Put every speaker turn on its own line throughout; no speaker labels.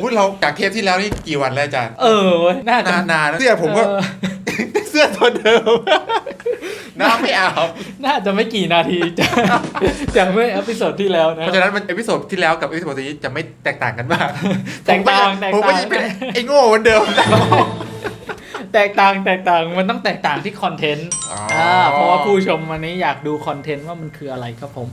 อุ้ยเราจากเทปที่แล้วนี่กี่วันแล้วอาจารย์
เออเว้ยน่าจะ
นานนานๆเสื้อผมก็
เออ
เสื้อตัวเดิม น้ำไม่อาบ
น่าจะไม่กี่นาทีจากจากเมื่อเอพิโซดที่แล้วนะ
เพราะฉะนั้นมันเอพิโซดที่แล้วกับเอพิโซดนี้จะไม่แตกต่างกันมาก
แตกต่างแตก
ผม
ต่าง
ก็ยังเป็นไอ้โง่เหมือนเดิม
แตกต่างแตกต่างมันต้องแตกต่างที่คอนเทนต์
อ๋ออ่
อ่าเพราะว่าผู้ชมวันนี้อยากดูคอนเทนต์ว่ามันคืออะไรครับผม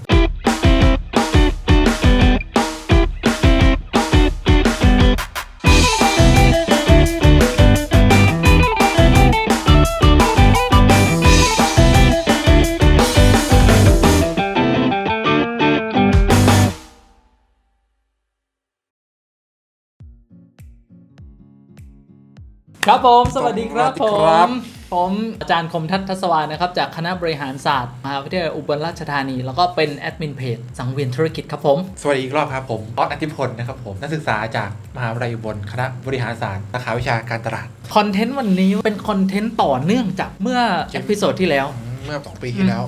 ครับผม สวัสดีครับ
สวั
ผ
สดีครับ
ม ผมอาจารย์คมทัศน์ทัศวานะครับ จากคณะบริหารศาสตร์มหาวิทยาลัยอุบลราชธานี แล้วก็เป็นแอดมินเพจสังเวียนธุรกิจครับผม
สวัสดีอีกรอบครับผมออสอธิพลนะครับผมนักศึกษาจากมหาวิทยาลัยอุบลคณะบริหารศาสตร์สาขาวิชาการตลาด
คอนเทนต์วันนี้เป็นคอนเทนต์ต่อเนื่องจากเมื่อเอพิโซดที่แล้ว
เมื่อสองปีที่แล้ว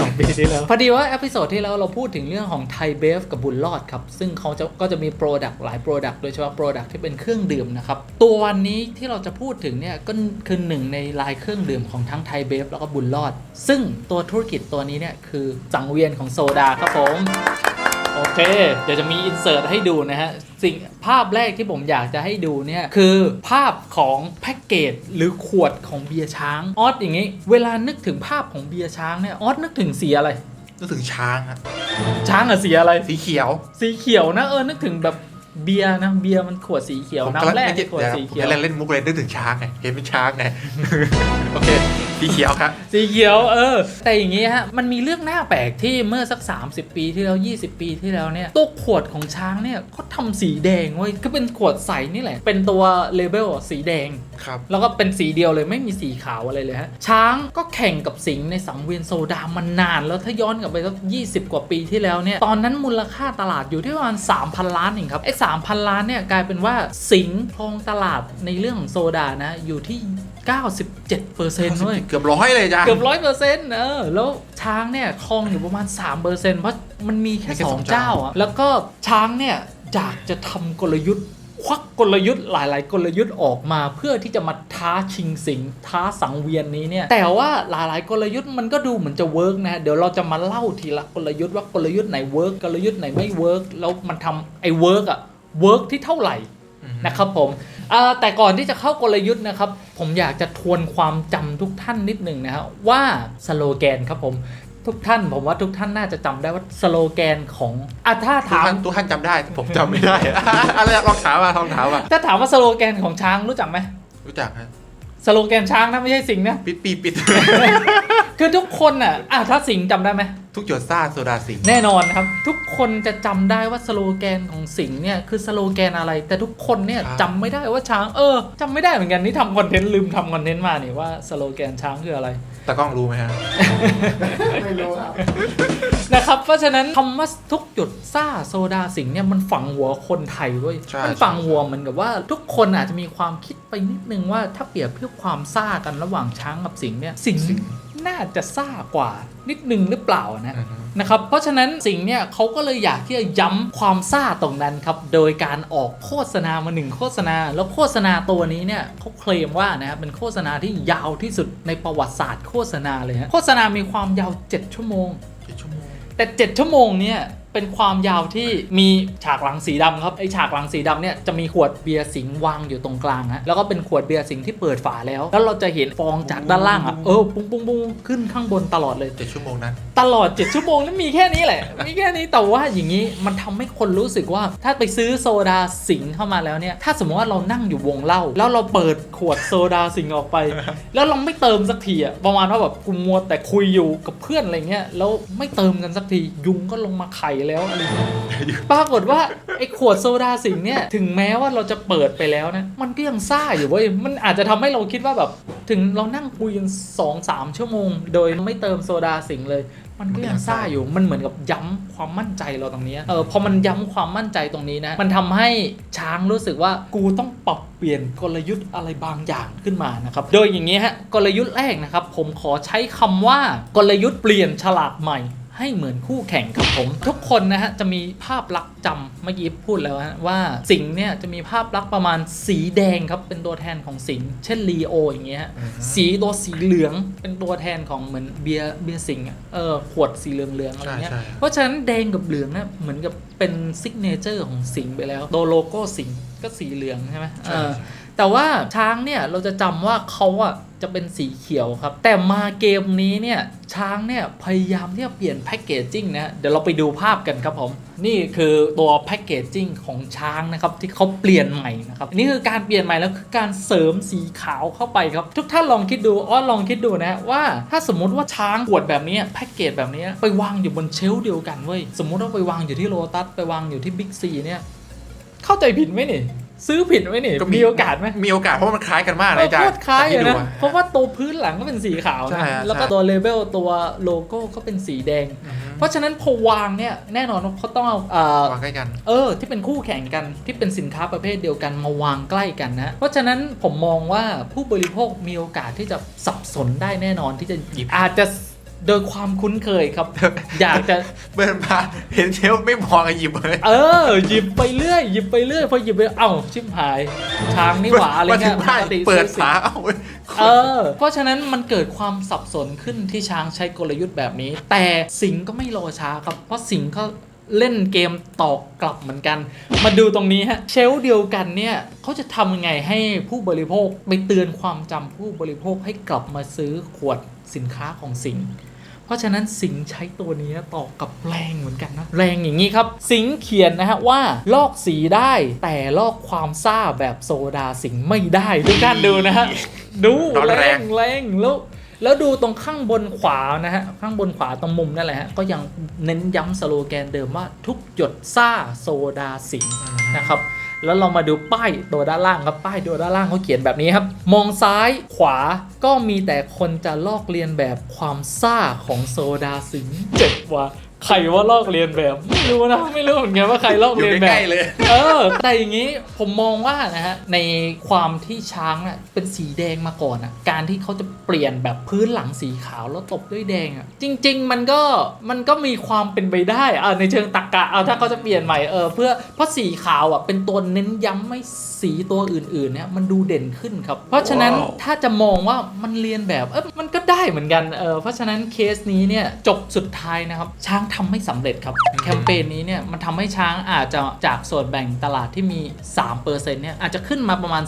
สองปีที่แล้ว พอดีว่าเอพิโซดที่แล้วเราพูดถึงเรื่องของไทยเบฟกับบุญรอดครับ ซึ่งเขาจะก็จะมีโปรดักต์หลายโปรดักต์โดยเฉพาะโปรดักต์ที่เป็นเครื่องดื่มนะครับ ตัววันนี้ที่เราจะพูดถึงเนี่ยก็คือหนึ่งในลายเครื่องดื่มของทั้งไทยเบฟแล้วก็บุญรอด ซึ่งตัวธุรกิจตัวนี้เนี่ยคือสังเวียนของโซดาครับผม โอเค เดี๋ยวจะมีอินเสิร์ตให้ดูนะฮะ สิ่งภาพแรกที่ผมอยากจะให้ดูเนี่ย คือภาพของแพ็กเกจหรือขวดของเบียร์ช้าง ออสอย่างงี้ เวลานึกถึงภาพของเบียร์ช้างเนี่ย ออสนึกถึงสีอะไร
นึกถึงช้างอะ
ช้างอะสีอะไร
สีเขียว
สีเขียวนะเออนึกถึงแบบเบียร์นะเบียร์มันขวดสีเขียว
ผมกำลัง
น้ำแร่
ไม่
ขวดสีเขียว
ผมกำลังเล่นมุกเลยนึกถึงช้างไงเห็นเป็นช้างไงโอเค สีเขียวครับ
สีเขียวเออ แต่อย่างงี้ฮะมันมีเรื่องน่าแปลกที่เมื่อสัก 30 ปีที่แล้ว 20 ปีที่แล้วเนี่ยตัวขวดของช้างเนี่ยเขาทำสีแดงเว้ยก็เป็นขวดใสนี่แหละ เป็นตัวเลเบลสีแดง
ครับ
แล้วก็เป็นสีเดียวเลยไม่มีสีขาวอะไรเลยฮะช้างก็แข่งกับสิงห์ในสังเวียนโซดามานาน แล้วถ้าย้อนกลับไปสัก20 กว่าปีที่แล้วเนี่ยตอนนั้นมูลค่าตลาดอยู่ที่ประมาณ3,000 ล้านเองครับไอ้3,000 ล้านเนี่ยกลายเป็นว่าสิงห์ครองตลาดในเรื่องของโซดานะอยู่ที่97เปอร์เซ็นต์ด้วย
เกือบร้อยเลยจ้ะ
เกือบร้อยเปอร์เซ็นต์เออแล้วช้างเนี่ยครองอยู่ประมาณ3เปอร์เซ็นต์เพราะมันมีแค่
มีแค่
ส
ส
อ
องง
เจ้า
เจ้า
อะแล้วก็ช้างเนี่ยอยากจะทำกลยุทธ์ควักกลยุทธ์หลาย ๆ กลยุทธ์ออกมา เพื่อที่จะมาท้าชิงสิงท้าสังเวียนนี้เนี่ยแต่ว่าหลาย ๆ กลยุทธ์มันก็ดูเหมือนจะเวิร์กนะเดี๋ยวเราจะมาเล่าทีละกลยุทธ์ว่ากลยุทธ์ไหนเวิร์กกลยุทธ์ไหนไม่เวิร์กแล้วมันทำไอ้เวิร์กอะเวิร์กที่เท่าไหร่นะครับผมอ่า แต่ก่อนที่จะเข้ากลยุทธ์นะครับ ผมอยากจะทวนความจำทุกท่านนิดหนึ่งนะครับว่าสโลแกนครับผมทุกท่านผมว่าทุกท่านน่าจะจำได้ว่าสโลแกนของอะถ้า
ทุก
ถาม
ท่านทุกท่านจำได้แต่ผมจำไม่ได้อะไรลองถามมาลองถามมา
ถ้าถามว่าสโลแกนของช้างรู้จักไหม
รู้จักฮะ
สโลแกนช้างนะไม่ใช่สิงห์นะ
ปิดปีปิด
คือทุกคนอะอะถ้าสิงห์จำได้ไหม
ทุกหยดซ่าโซดาสิงห์
แน่นอนครับ ทุกคนจะจำได้ว่าสโลแกนของสิงห์เนี่ยคือสโลแกนอะไร แต่ทุกคนเนี่ยจำไม่ได้ว่าช้างเออจำไม่ได้เหมือนกันนี่ทำคอนเทนต์ลืมทำคอนเทนต์มานี่ว่าสโลแกนช้างคืออะไร
ตากล้องรู้ไหมฮะ
ไม่รู้ครับ
นะครับ เพราะฉะนั้นคำว่าทุกหยดซ่าโซดาสิงห์เนี่ยมันฝังหัวคนไทยเว้ย
ใช่
มันฝังหัวเหมือนกับว่าทุกคนอาจจะมีความคิดไปนิดนึงว่าถ้าเปรียบเทียบความซ่ากันระหว่างช้างกับสิงห์เนี่ยสิงห์ น่าจะซ่ากว่านิดนึงหรือเปล่านะ
อือฮึ
นะครับเพราะฉะนั้นสิ่งเนี่ยเขาก็เลยอยากที่จะย้ำความซ่าตรงนั้นครับโดยการออกโฆษณามาหนึ่งโฆษณา แล้วโฆษณาตัวนี้เนี่ยเขาเคลมว่านะครับเป็นโฆษณาที่ยาวที่สุดในประวัติศาสตร์โฆษณาเลยฮะโฆษณามีความยาว 7 ชั่วโมง
เจ็ดชั่วโมง
แต่ 7 ชั่วโมงเนี่ย เป็นความยาวที่มีฉากหลังสีดำครับไอฉากหลังสีดำเนี่ยจะมีขวดเบียร์สิงห์วางอยู่ตรงกลางฮะแล้วก็เป็นขวดเบียร์สิงห์ที่เปิดฝาแล้ว แล้วเราจะเห็นฟองจากด้านล่างอะเออปุ้งปุ้งปุ้งขึ้นข้างบนตลอดเลย
เจ็ดชั่วโมงนั้น
ตลอด 7 ชั่วโมงแล้วมีแค่นี้แหละ มีแค่นี้แต่ว่าอย่างนี้มันทำให้คนรู้สึกว่า ถ้าไปซื้อโซดาสิงห์เข้ามาแล้วเนี่ย ถ้าสมมติว่าเรานั่งอยู่วงเล่า แล้วเราเปิดขวดโซดาสิงห์ออกไป แล้วเราไม่เติมสักทีอะประมาณว่าแบบกูมัวแต่คุยอยู่กับเพื่อนอะไรเงี้ยแล้วไม่เติมกันสักทียุงก็ลงมาไข่แล้วอะไรเงี้ยปรากฏว่าไอ้ขวดโซดาสิงห์เนี่ยถึงแม้ว่าเราจะเปิดไปแล้วนะมันก็ยังซ่าอยู่เว้ยมันอาจจะทำให้เราคิดว่าแบบ ถึงเรานั่งคุยกันสองสามชั่วโมง โดยไม่เติมโซดาสิงห์เลย มันก็ยังซ่าอยู่มันเหมือนกับย้ำความมั่นใจเราตรงนี้เออพอมันย้ำความมั่นใจตรงนี้นะ มันทำให้ช้างรู้สึกว่ากูต้องปรับเปลี่ยนกลยุทธ์อะไรบางอย่างขึ้นมานะครับโดยอย่างนี้ฮะกลยุทธ์แรกนะครับผมขอใช้คำว่ากลยุทธ์เปลี่ยนฉลากใหม่ ให้เหมือนคู่แข่งครับผม ทุกคนนะฮะจะมีภาพลักษณ์จำเมื่อกี้พูดแล้วฮะว่าสิงห์เนี่ยจะมีภาพลักษณ์ประมาณสีแดงครับเป็นตัวแทนของสิงห์เช่นลีโออย่างเงี้ยฮะ
อือฮึ
สีตัวสีเหลืองเป็นตัวแทนของเหมือนเบียร์เบียร์สิงห์อะเออขวดสีเหลืองเหลืองๆอะไรเงี้ย
ใช่ใช่
เพราะฉะนั้นแดงกับเหลืองเนี่ยเหมือนกับเป็นซิกเนเจอร์ของสิงห์ไปแล้วตัวโลโก้สิงห์ก็สีเหลืองใช่ไหมเอ
ใช่
อ แต่ว่าช้างเนี่ยเราจะจำว่าเขาอะจะเป็นสีเขียวครับ แต่มาเกมนี้เนี่ยช้างเนี่ยพยายามที่จะเปลี่ยนแพคเกจจิ้งนะเดี๋ยวเราไปดูภาพกันครับผม นี่คือตัวแพคเกจจิ้งของช้างนะครับที่เขาเปลี่ยนใหม่นะครับนี่คือการเปลี่ยนใหม่แล้วคือการเสริมสีขาวเข้าไปครับ ทุกท่านลองคิดดูอ้อลองคิดดูนะว่าถ้าสมมติว่าช้างขวดแบบนี้แพคเกจแบบนี้ไปวางอยู่บนเชลเดียวกันเว้ยสมมติว่าไปวางอยู่ที่โลตัสไปวางอยู่ที่บิ๊กซีเนี่ยเข้าใจผิดไหมนี่ ซื้อผิดไหมนี่มีโอกาสไหม
มีโอกาสเพราะว่ามันคล้ายกันมากเลย
เออ
จ้า
โคตรคล้ายอยู่
ที่ดู
นะเพราะว่าตัวพื้นหลังก็เป็นสีขาว
ใช่
นะ
ฮะ
แล้วก็
ใช่
ตัวเลเวลตัวโลโก้ก็เป็นสีแดง
อือฮึ
เพราะฉะนั้นพอวางเนี่ยแน่นอนว่าเขาต้องเอาเอ่อ
วางใกล้กัน
เออ ที่เป็นคู่แข่งกันที่เป็นสินค้าประเภทเดียวกันมาวางใกล้กันนะ เพราะฉะนั้นผมมองว่าผู้บริโภคมีโอกาสที่จะสับสนได้แน่นอนที่จะ
หยิบ
อาจจะ โดยความคุ้นเคยครับ อยากจะ
เบิร์นมาเห็นเชลฟ์ไม่มองอะหยิบเลย
เออ หยิบไปเรื่อยหยิบไปเรื่อยพอหยิบไปเอ้าชิบหายช้างนี่หว่าอะไร
มาถึ
เงี้
ง
ย
บ้าน
ปกติ
เปิด
ซื้อสิน
ฝาเอ้าเว้ย
เออ เพราะฉะนั้นมันเกิดความสับสนขึ้นที่ช้างใช้กลยุทธ์แบบนี้ แต่สิงห์ก็ไม่รอช้าครับ เพราะสิงห์ก็เล่นเกมตอกกลับเหมือนกัน มาดูตรงนี้ฮะ เชลฟ์เดียวกันเนี่ยเขาจะทำยังไงให้ผู้บริโภค ไปเตือนความจำผู้บริโภคให้กลับมาซื้อขวดสินค้าของสิงห์ เพราะฉะนั้นสิงห์ใช้ตัวนี้ต่อกับแรงเหมือนกันนะ แรงอย่างนี้ครับ สิงห์เขียนนะฮะว่าลอกสีได้แต่ลอกความซ่าแบบโซดาสิงห์ไม่ได้ทุกท่านดูนะฮะดู
ร้อน
แร
แรง
งแรงแล้วแล้วดูตรงข้างบนขวานะฮะ ข้างบนขวาตรงมุมนั่นแหละฮะ ก็ยังเน้นย้ำสโลแกนเดิมว่าทุกหยดซ่าโซดาสิงห์นะครับ แล้วเรามาดูป้ายตัวด้านล่างครับป้ายตัวด้านล่างเขาเขียนแบบนี้ครับ มองซ้ายขวาก็มีแต่คนจะลอกเลียนแบบความซ่าของโซดาสิงเจ็บว่ะ ใครว่าลอกเลียนแบบไม่รู้นะไม่รู้เหมือนกันว่าใครลอก
อยู่
เลียนแบ
ใก
บ
ล้ๆเลย
เออ แต่อย่างนี้ผมมองว่านะฮะในความที่ช้างอะเป็นสีแดงมาก่อนอะการที่เขาจะเปลี่ยนแบบพื้นหลังสีขาวแล้วตบด้วยแดงอะจริง ๆ มันก็มันก็มีความเป็นไปได้อะในเชิงตรรกะเอาถ้าเขาจะเปลี่ยนใหม่เออเพื่อเพราะสีขาวอะเป็นตัวเน้นย้ำไม่สีตัวอื่นๆเนี่ยมันดูเด่นขึ้นครับ เพราะฉะนั้น
ว้าว
ถ้าจะมองว่ามันเรียนแบบเออมันก็ได้เหมือนกันเออเพราะฉะนั้นเคสนี้เนี่ยจบสุดท้ายนะครับช้างทำไม่สำเร็จครับ แคมเปญนี้เนี่ยมันทำให้ช้างอาจจะจากส่วนแบ่งตลาดที่มี 3%เนี่ยอาจจะขึ้นมาประมาณ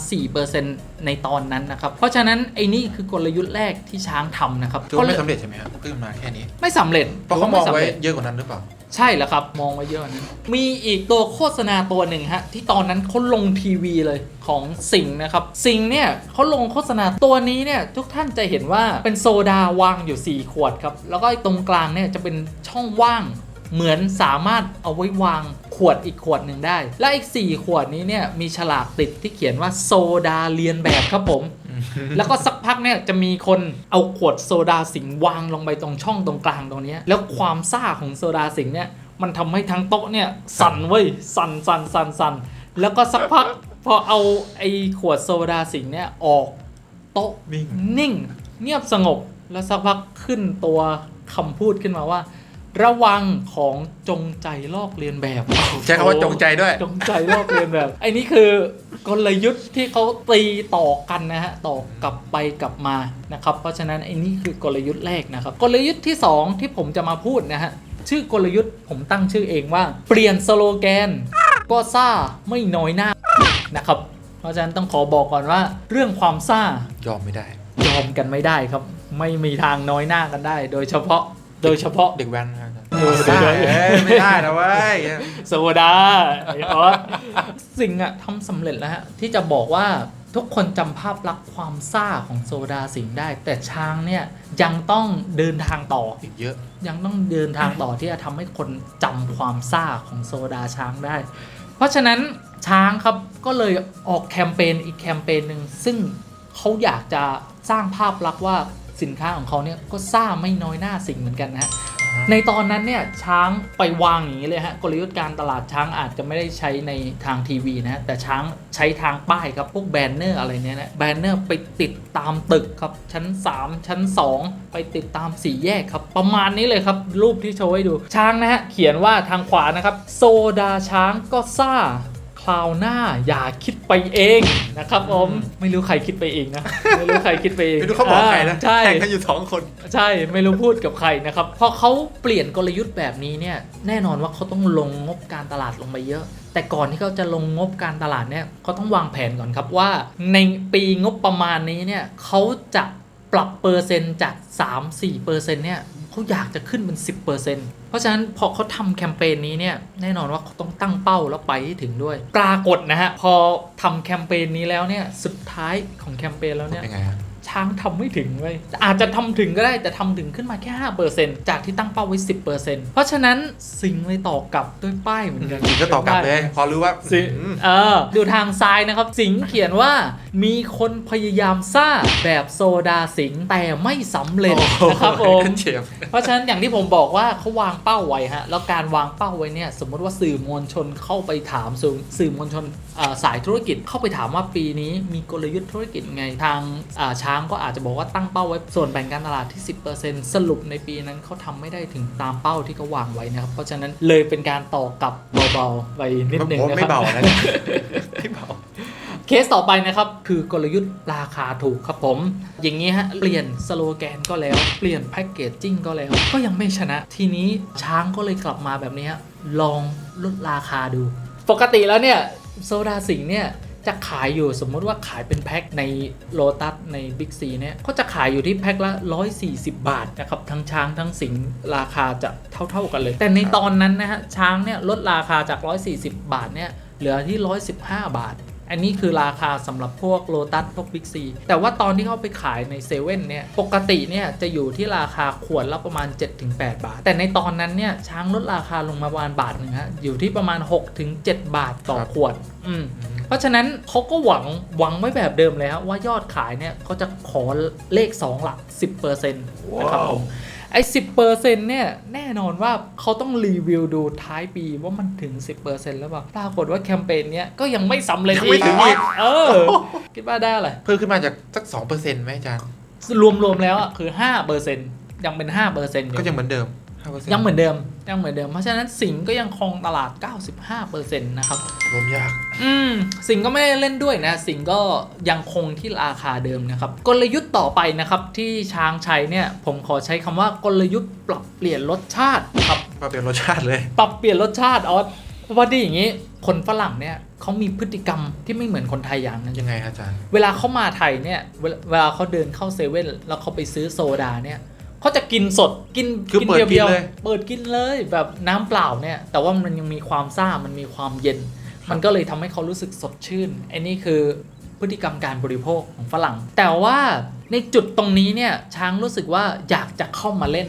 4%ในตอนนั้นนะครับ เพราะฉะนั้นไอ้นี่คือกลยุทธ์แรกที่ช้างทำนะครับ
ถือว่าไม่สำเร็จใช่ไหมครับขึ้นมาแค่นี้
ไม่สำเร็จ
เพราะเขามอง
ถื
ไว้
ว่สำร็จ
เยอะกว่านั้นหรือเปล่า
ใช่แล้วครับ มองไว้เยอะนั้นมีอีกตัวโฆษณาตัวหนึ่งฮะ ที่ตอนนั้นเขาลงทีวีเลยของสิงนะครับ สิงเนี่ยเขาลงโฆษณาตัวนี้เนี่ย ทุกท่านจะเห็นว่าเป็นโซดาวางอยู่ 4 ขวดครับ แล้วก็ตรงกลางเนี่ยจะเป็นช่องว่างเหมือนสามารถเอาไว้วางขวดอีกขวดหนึ่งได้ และอีก 4 ขวดนี้เนี่ยมีฉลากติดที่เขียนว่าโซดาเลียนแบบครับผม แล้วก็สักพักเนี่ยจะมีคนเอาขวดโซดาสิงห์วางลงไปตรงช่องตรงกลางตรงเนี้ยแล้วความซ่าของโซดาสิงห์เนี่ยมันทำให้ทั้งโต๊ะเนี่ยสั่นเว้ยสั่นสั่นสั่นสั่นแล้วก็สักพักพอเอาไอ้ขวดโซดาสิงห์เนี่ยออกโต๊ะ
นิ่ง
นิ่ง เงียบสงบแล้วสักพักขึ้นตัวคำพูดขึ้นมาว่า ระวังของจงใจลอกเลียนแบบ
ใช้คำว่าจงใจด้วย
จงใจลอกเลียนแบบไอ้นี่คือกลยุทธ์ที่เขาตีต่อกันนะฮะต่อกลับไปกลับมานะครับ เพราะฉะนั้นไอ้นี่คือกลยุทธ์แรกนะครับ กลยุทธ์ที่ 2 ที่ผมจะมาพูดนะฮะชื่อกลยุทธ์ผมตั้งชื่อเองว่า เปลี่ยนสโลแกน ก็ซ่าไม่น้อยหน้านะครับ เพราะฉะนั้นต้องขอบอกก่อนว่า เรื่องความซ่า
ยอมไม่ได้
ยอมกันไม่ได้ครับ ไม่มีทางน้อยหน้ากันได้ โดยเฉพาะ โดยเฉพาะ
เด็กแว้นนะครับ
เออ
ได้เอ้ยไม่ได้นะเว้ย
โซดาไอ้ออสสิ่งอะทำสำเร็จแล้วฮะที่จะบอกว่าทุกคนจำภาพลักษณ์ความซ่าของโซดาสิงห์ได้ แต่ช้างเนี่ยยังต้องเดินทางต่อ
อีกเยอะ
ยังต้องเดินทางต่อที่จะทำให้คนจำความซ่าของโซดาช้างได้ เพราะฉะนั้นช้างครับก็เลยออกแคมเปญอีกแคมเปญหนึ่งซึ่งเขาอยากจะสร้างภาพลักษณ์ว่า สินค้าของเขาเนี่ยก็ซ่าไม่น้อยหน้าสิ่งเหมือนกันนะฮะในตอนนั้นเนี่ยช้างไปวางอย่างนี้เลยฮะกลยุทธ์การตลาดช้างอาจจะไม่ได้ใช้ในทางทีวีนะแต่ช้างใช้ทางป้ายครับพวกแบนเนอร์อะไรเนี่ยนะแบนเนอร์ไปติดตามตึกครับชั้น 3 ชั้น 2 ไปติดตามสี่แยกครับ ประมาณนี้เลยครับ รูปที่โชว์ให้ดูช้างนะฮะเขียนว่าทางขวานะครับ โซดาช้างก็ซ่า คราวหน้าอย่าคิดไปเองนะครับผมไม่รู้ใครคิดไปเองนะไม่รู้ใครคิดไปเอง
ไม่รู้เขาบอกใครนะ
ใช่
แข่งกันอยู่สองคน
ใช่ไม่รู้พูดกับใครนะครับพอเขาเปลี่ยนกลยุทธ์แบบนี้เนี่ยแน่นอนว่าเขาต้องลงงบการตลาดลงไปเยอะ แต่ก่อนที่เขาจะลงงบการตลาดเนี่ยเขาต้องวางแผนก่อนครับว่า ในปีงบประมาณนี้เนี่ยเขาจะปรับเปอร์เซ็นต์จาก 3-4เปอร์เซ็นต์เนี่ย เขาอยากจะขึ้นเป็น 10%เเพราะฉะนั้นพอเขาทำแคมเปญนี้เนี่ยแน่นอนว่าเขาต้องตั้งเป้าแล้วไปให้ถึงด้วย ปรากฏนะฮะ พอทำแคมเปญนี้แล้วเนี่ยสุดท้ายของแคมเปญแล้วเนี่ย
ยังไงฮะ
ช้างทำไม่ถึงเว้ยอาจจะทำถึงก็ได้แต่ทำถึงขึ้นมาแค่ 5%จากที่ตั้งเป้าไว้ 10%เพราะฉะนั้นสิงห์เลยตอบกลับด้วยป้ายเหมือนกัน
สิงห์ก็ตอบกลับเลย พอรู้ว่า
สิงห์
อืม
เออดูทางซ้ายนะครับ สิงห์เขียนว่ามีคนพยายามซ่าแบบโซดาสิงห์แต่ไม่สำเร็จนะครับผม
เฉียบ
เพราะฉะนั้นอย่างที่ผมบอกว่าเขาวางเป้าไว้ฮะแล้วการวางเป้าไว้เนี่ยสมมติว่าสื่อมวลชนเข้าไปถามสื่อสื่อมวลชนอ่าสายธุรกิจเข้าไปถามว่าปีนี้มีกลยุทธ์ธุรกิจไงทางอ่าช้างก็อาจจะบอกว่าตั้งเป้าไว้ส่วนแบ่งการตลาดที่ 10%สรุปในปีนั้นเขาทำไม่ได้ถึงตามเป้าที่เขาวางไว้นะครับ เพราะฉะนั้นเลยเป็นการต่อกลับเบาๆไปนิดนึง
ผม
นะ
ไม่
ครับ
เบานะเนี่ยไม่เบา
เคสต่อไปนะครับ คือกลยุทธ์ราคาถูกครับผม อย่างนี้ฮะ เปลี่ยนสโลแกนก็แล้ว เปลี่ยนแพ็กเกจจิ้งก็แล้ว ก็ยังไม่ชนะ ทีนี้ช้างก็เลยกลับมาแบบนี้ฮะลองลดราคาดู ปกติแล้วเนี่ย โซดาสิงห์เนี่ย จะขายอยู่สมมติว่าขายเป็นแพ็คในโลตัสในบิ๊กซีเนี่ยเขาจะขายอยู่ที่แพ็คละ 140 บาทนะครับทั้งช้างทั้งสิงราคาจะเท่า ๆกันเลย แต่ในตอนนั้นนะฮะช้างเนี่ยลดราคาจาก 140 บาทเนี่ยเหลือที่ 115 บาทอันนี้คือราคาสำหรับพวกโลตัสพวกบิ๊กซีแต่ว่าตอนที่เขาไปขายในเซเว่นเนี่ย ปกติเนี่ยจะอยู่ที่ราคาขวดละประมาณ 7-8 บาท แต่ในตอนนั้นเนี่ยช้างลดราคาลงมาประมาณบาทหนึ่งฮะ อยู่ที่ประมาณ 6-7 บาทต่อขวด อืม เพราะฉะนั้นเขาก็หวังหวังไว้แบบเดิมเลยฮะว่ายอดขายเนี่ยเขาจะขอเลข 2 หลัก 10%นะครับผมไอ้สิเนี่ย แน่นอนว่าเขาต้องรีวิวดูท้ายปีว่ามันถึง 10%แล้วเปล่าปรากฏว่าแคมเปญเนี้ยก็ยังไม่สำเร็จ
ยังไม่ถึงอีก
เออ คิดว่าได้อะไร
เพิ่มขึ้นมาจากสักสองเปอร์เซ็นต์ไหมอาจารย์
รวมๆแล้วอะคือ5%ยังเป็น5%อยู่
ก็ยังเหมือนเดิม 5%
ยังเหมือนเดิมยังเหมือนเดิม เพราะฉะนั้นสิงห์ก็ยังครองตลาด 95%นะครับ
รวมยาก
อืมสิงห์ก็ไม่ได้เล่นด้วยนะ สิงห์ก็ยังคงที่ราคาเดิมนะครับ กลยุทธ์ต่อไปนะครับที่ช้างใช้เนี่ย ผมขอใช้คำว่ากลยุทธ์ปรับเปลี่ยนรสชาติครับ
มาเป็นรสชาติเลย
ปรับเปลี่ยนรสชาติออสเพราะว่าดีอย่างนี้คนฝรั่งเนี่ยเขามีพฤติกรรมที่ไม่เหมือนคนไทยอย่างหนึง
ยังไงอาจารย์
เวลาเขามาไทยเนี่ยเวลาเวลาเขาเดินเข้าเซเว่นแล้วเขาไปซื้อโซดาเนี่ย เขาจะกินสดกิน
คือเปิดกิน
ยวๆ
เลย
เปิดกินเลยแบบน้ำเปล่าเนี่ย แต่ว่ามันยังมีความซ่ามันมีความเย็น มันก็เลยทำให้เขารู้สึกสดชื่นไอ้นี่คือพฤติกรรมการบริโภคของฝรั่ง แต่ว่าในจุดตรงนี้เนี่ยช้างรู้สึกว่าอยากจะเข้ามาเล่น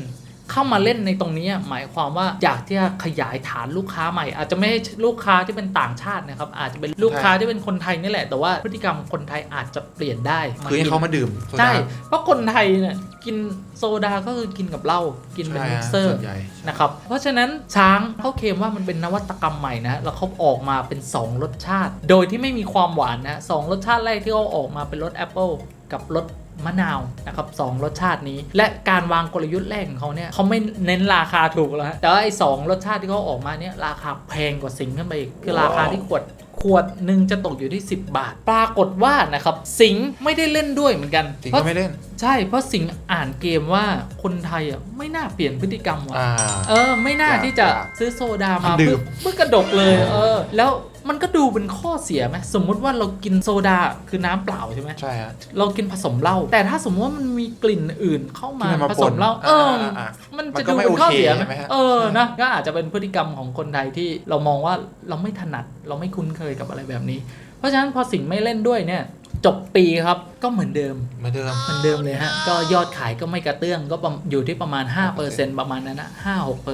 เข้ามาเล่นในตรงนี้หมายความว่าอยากที่จะขยายฐานลูกค้าใหม่ อาจจะไม่ใช่ลูกค้าที่เป็นต่างชาตินะครับ อาจจะเป็นลูกค้าที่เป็นคนไทยนี่แหละ แต่ว่าพฤติกรรมคนไทยอาจจะเปลี่ยนได้
คือให้เขามาดื่มโซดา
ใช่เพราะคนไทยเนี่ยกินโซดาก็คือกินกับเหล้ากินเป็น
ใช่
มิ
ฮะ
กเซอร์
ส่วนใหญ่
นะครับเพราะฉะนั้นช้างเขาเคลมว่ามันเป็นนวัตกรรมใหม่นะแล้วเขาออกมาเป็น 2 รสชาติ โดยที่ไม่มีความหวานนะสองรสชาติแรกที่เขาออกมาเป็นรสแอปเปิลกับรส มะนาวนะครับสองรสชาตินี้ และการวางกลยุทธ์แรกของเขาเนี่ยเขาไม่เน้นราคาถูกแล้วฮะแต่ว่าไอ้สองรสชาติที่เขาออกมาเนี่ยราคาแพงกว่าสิงห์ขึ้นไปอีกคือราคาที่ขวดขวดหนึ่งจะตกอยู่ที่ 10 บาท ปรากฏว่านะครับสิงห์ไม่ได้เล่นด้วยเหมือนกัน
สิงห์
เพราะ
ก็ไม่เล่น
ใช่เพราะสิงห์อ่านเกมว่าคนไทยอะไม่น่าเปลี่ยนพฤติกรรมว่ะ
อ่า
เออ ไม่น่า
อยาก
ที่จะ
อยาก
ซื้อโซดามา
ดื่
เพื่อ
ม
เพื่อกระดกเลย เออ แล้ว มันก็ดูเป็นข้อเสียไหมสมมุติว่าเรากินโซดาคือน้ำเปล่าใช่ไหม
ใช่ฮะ
เรากินผสมเหล้าแต่ถ้าสมมติว่ามันมีกลิ่นอื่นเข้ามา
ที่มันมา
ผสมเหล้า
ปน
เออ
อ่าอ่า
มัน
มัน
จะ
ก็
ดู
ไม่
เป็นข้อเสีย
โอเคใช่ไหมฮะ
เออนะก็อาจจะเป็นพฤติกรรมของคนไทยที่เรามองว่าเราไม่ถนัดเราไม่คุ้นเคยกับอะไรแบบนี้ เพราะฉะนั้นพอสิงห์ไม่เล่นด้วยเนี่ย จบปีครับก็เหมือนเดิม
เหมือนเดิม
เหมือนเดิมเลยฮะ ก็ยอดขายก็ไม่กระเตื้องก็ประอยู่ที่ประมาณ 5%ประมาณนั้นนะ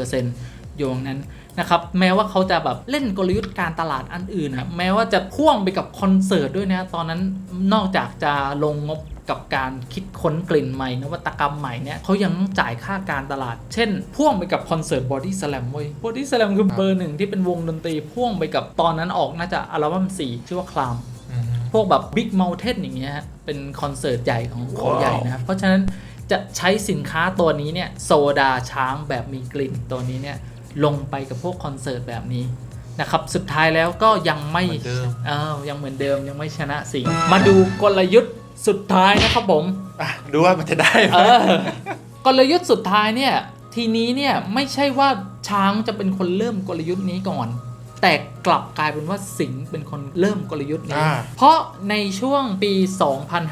5-6%อยู่ตรงนั้น นะครับแม้ว่าเขาจะแบบเล่นกลยุทธ์การตลาดอันอื่นนะแม้ว่าจะพ่วงไปกับคอนเสิร์ตด้วยนะตอนนั้นนอกจากจะลงงบกับการคิดค้นกลิ่นใหม่นวัตกรรมใหม่เนี่ยเขายังต้องจ่ายค่าการตลาด เช่น พ่วงไปกับคอนเสิร์ตบอดี้สแลมเว้ยบอดี้สแลมคือเบอร์หนึ่งที่เป็นวงดนตรี พ่วงไปกับตอนนั้นออกน่าจะอัลบั้ม4ชื่อว่าคลาม
อืม
พวกแบบ Big Mountain อย่างเงี้ยฮะเป็นคอนเสิร์ตใหญ่ของเขาใหญ่นะครับเพราะฉะนั้นจะใช้สินค้าตัวนี้เนี่ยโซดาช้างแบบมีกลิ่นตัวนี้เนี่ย ลงไปกับพวกคอนเสิร์ตแบบนี้นะครับสุดท้ายแล้วก็ยังไม่
เหมือนเดิม
เออยังเหมือนเดิมยังไม่ชนะสิงห์มาดูกลยุทธ์สุดท้ายนะครับผม
อะดูว่ามันจะได้ไหม
เออกลยุทธ์สุดท้ายเนี่ยทีนี้เนี่ยไม่ใช่ว่าช้างจะเป็นคนเริ่มกลยุทธ์นี้ก่อน แต่กลับกลายเป็นว่าสิงห์เป็นคนเริ่มกลยุทธ์นี้
อ่า
เพราะในช่วงปี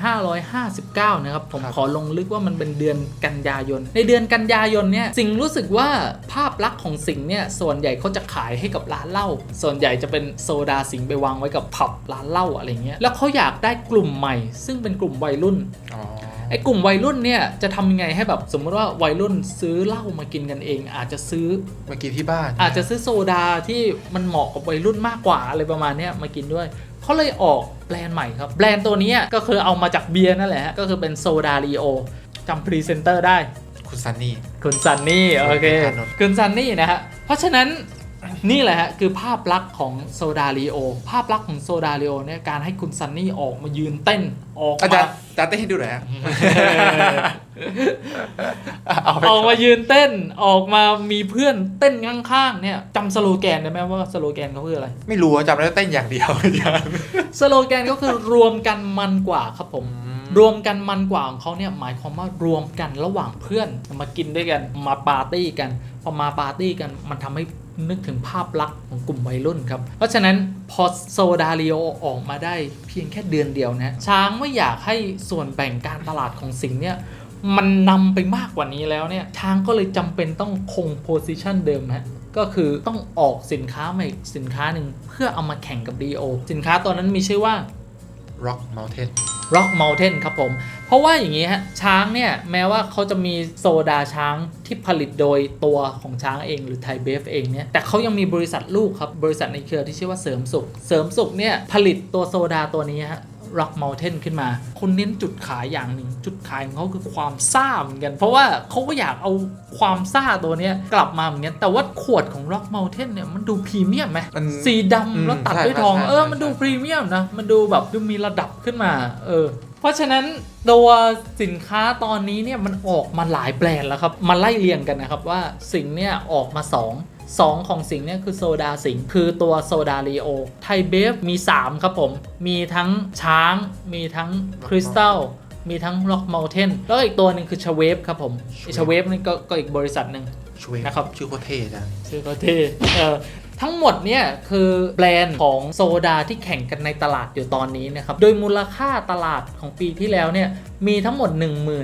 2559 นะครับ ผม
ครับ
ขอลงลึกว่ามันเป็นเดือนกันยายน ในเดือนกันยายนเนี่ยสิงห์รู้สึกว่าภาพลักษณ์ของสิงห์เนี่ยส่วนใหญ่เขาจะขายให้กับร้านเหล้าส่วนใหญ่จะเป็นโซดาสิงห์ไปวางไว้กับผับร้านเหล้าอะไรเงี้ยแล้วเขาอยากได้กลุ่มใหม่ ซึ่งเป็นกลุ่มวัยรุ่น
อ๋อ
ไอ้กลุ่มวัยรุ่นเนี่ยจะทำยังไงให้แบบสมมติว่าวัยรุ่นซื้อเหล้ามากินกันเอง อาจจะซื้อ
มากินที่บ้าน
อาจจะซื้อโซดาที่มันเหมาะกับวัยรุ่นมากกว่าอะไรประมาณเนี้ยมากินด้วยเขาเลยออกแบรนด์ใหม่ครับ แบรนด์ตัวเนี้ยก็คือเอามาจากเบียร์นั่นแหละฮะก็คือเป็นโซดาลีโอจำพรีเซนเตอร์ได้
คุณซันนี่
คุณซันนี่โอเค
คุณธานนท์
คุณซันนี่นะฮะเพราะฉะนั้น นี่แหละฮะคือภาพลักษณ์ของโซดาลีโอ ภาพลักษณ์ของโซดาลีโอเนี่ยการให้คุณซันนี่ออกมายืนเต้นออก
อาจาร
มา
ย์อาจารย์เต้นให้ดูหน่อยฮะเอาไป
ออกมายืนเต้นออกมามีเพื่อนเต้นข้างๆเนี่ยจำสโลแกนได้ไหมว่าสโลแกนเขาคืออะไร
ไม่รู้อะจำได้เต้นอย่างเดียวอาจารย์
สโลแกนก็คือรวมกันมันกว่าครับผมรวมกันมันกว่าของเขาเนี่ยหมายความว่ารวมกันระหว่างเพื่อนมากินด้วยกันมาปาร์ตี้กัน พอมาปาร์ตี้กันมันทำให้ นึกถึงภาพลักษณ์ของกลุ่มวัยรุ่นครับ เพราะฉะนั้นพอโซดาริโอออกมาได้เพียงแค่เดือนเดียวนะช้างไม่อยากให้ส่วนแบ่งการตลาดของสิงเนี่ยมันนำไปมากกว่านี้แล้วเนี่ยช้างก็เลยจำเป็นต้องคงโพซิชันเดิมฮะก็คือต้องออกสินค้าใหม่สินค้าหนึ่งเพื่อเอามาแข่งกับ d ีโอสินค้าตัวนั้นมีชื่อว่า
Rock Mountain
Rock Mountain ครับผม เพราะว่าอย่างนี้ฮะช้างเนี่ย แม้ว่าเขาจะมีโซดาช้างที่ผลิตโดยตัวของช้างเองหรือไทยเบฟเองเนี่ย แต่เขายังมีบริษัทลูกครับ บริษัทในเครือที่ชื่อว่าเสริมสุข เสริมสุขเนี่ย ผลิตตัวโซดาตัวนี้ฮะ Rock Mountain ขึ้นมาคนเน้นจุดขายอย่างหนึ่งจุดขายของเขาคือความซ่าเหมือนกัน เพราะว่าเขาก็อยากเอาความซ่าตัวเนี้ยกลับมาเหมือนกันแต่ว่าขวดของ Rock Mountain เนี่ยมันดูพรีเมียมไหม
มัน
สี
อื
ดำ
ม
แล้วตัด
ใช่
ด้วยทอง
ใช่
เออ
ใช่
มันดู
ใช่
พรีเมียมนะมันดูแบบดูมีระดับขึ้นมาเออเพราะฉะนั้นตัวสินค้าตอนนี้เนี่ยมันออกมาหลายแบรนด์แล้วครับ มาไล่เรียงกันนะครับว่าสิงห์เนี่ยออกมา 2 2 ของสิงห์เนี่ยคือโซดาสิงห์คือตัวโซดาลีโอไทยเบฟมี 3 ครับผม มีทั้งช้าง มีทั้งคริสตัลมีทั้ง Rock Mountain แล้วอีกตัวหนึ่งคือชเวฟครับผมชเวฟนี่ก็ก็อีกบริษัทหนึ่ง
ช่วย
นะครับ
ชื่อโคตรเท่อาจารย์
ชื่อเขาเท่เออ ทั้งหมดเนี่ยคือแบรนด์ของโซดาที่แข่งกันในตลาดอยู่ตอนนี้นะครับ โดยมูลค่าตลาดของปีที่แล้วเนี่ยมีทั้งหมด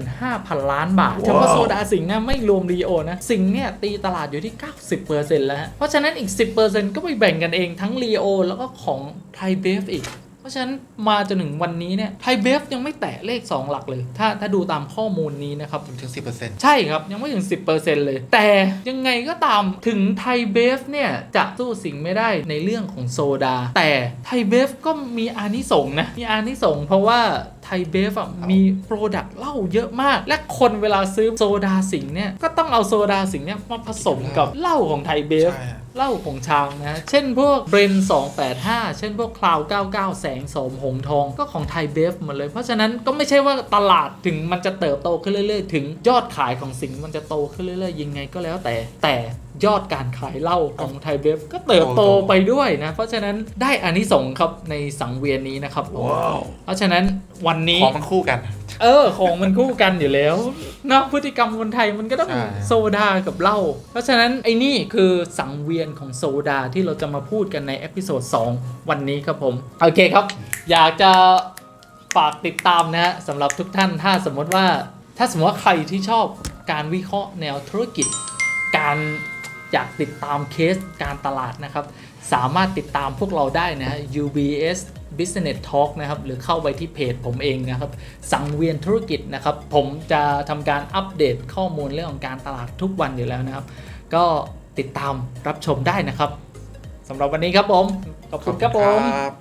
15,000 ล้านบาท เฉพาะโซดาสิงห์นะไม่รวมรีโอนะ สิงห์เนี่ยตีตลาดอยู่ที่ 90%แล้วฮะเพราะฉะนั้นอีก 10%ก็ไปแบ่งกันเองทั้งรีโอแล้วก็ของไทยเบฟอีก เพราะฉะนั้นมาจนถึงวันนี้เนี่ยไทยเบฟยังไม่แตะเลข 2 หลักเลย ถ้าถ้าดูตามข้อมูลนี้นะครับ
ถึงถึงสิบเปอร์เซ็นต์
ใช่ครับ ยังไม่ถึง 10%เลย แต่ยังไงก็ตามถึงไทยเบฟเนี่ย จะสู้สิงห์ไม่ได้ในเรื่องของโซดา แต่ไทยเบฟก็มีอานิสงส์นะ มีอานิสงส์เพราะว่าไทยเบฟอะมีโปรดักต์เหล้าเยอะมาก และคนเวลาซื้อโซดาสิงห์เนี่ยก็ต้องเอาโซดาสิงห์เนี่ยมาผสมกับเหล้าของไทยเบฟ
ใช่ฮะ
เหล้าของช้างนะ เช่นพวกเบรน285 เช่นพวกคลาว 99 แสงโสมหงทอง ก็ของไทยเบฟหมดเลย เพราะฉะนั้นก็ไม่ใช่ว่าตลาดถึงมันจะเติบโตขึ้นเรื่อยๆ ถึงยอดขายของสิงห์มันจะโตขึ้นเรื่อยๆ ยังไงก็แล้วแต่ แต่ยอดการขายเหล้าของไทยเบฟก็เติบโตไปด้วยนะ เพราะฉะนั้นได้อานิสงส์ครับในสังเวียนนี้นะครับผมเพราะฉะนั้นวันนี้
ของมันคู่กัน
เออ ของมันคู่กันอยู่แล้วเนอะพฤติกรรมคนไทยมันก็ต้อง
ใช่
โซดากับเหล้าเพราะฉะนั้นไอ้นี่คือสังเวียนของโซดาที่เราจะมาพูดกันในเอพิโซด2วันนี้ครับผม โอเคครับ อยากจะฝากติดตามนะฮะสำหรับทุกท่านถ้าสมมติว่า ถ้าสมมติว่าใครที่ชอบการวิเคราะห์แนวธุรกิจ การอยากติดตามเคสการตลาดนะครับ สามารถติดตามพวกเราได้นะฮะ UBS Business Talk นะครับ หรือเข้าไปที่เพจผมเองนะครับ สังเวียนธุรกิจนะครับ ผมจะทำการอัปเดตข้อมูลเรื่องของการตลาดทุกวันอยู่แล้วนะครับ ก็ติดตามรับชมได้นะครับสำหรับวันนี้ครับผม ขอบคุณครับผม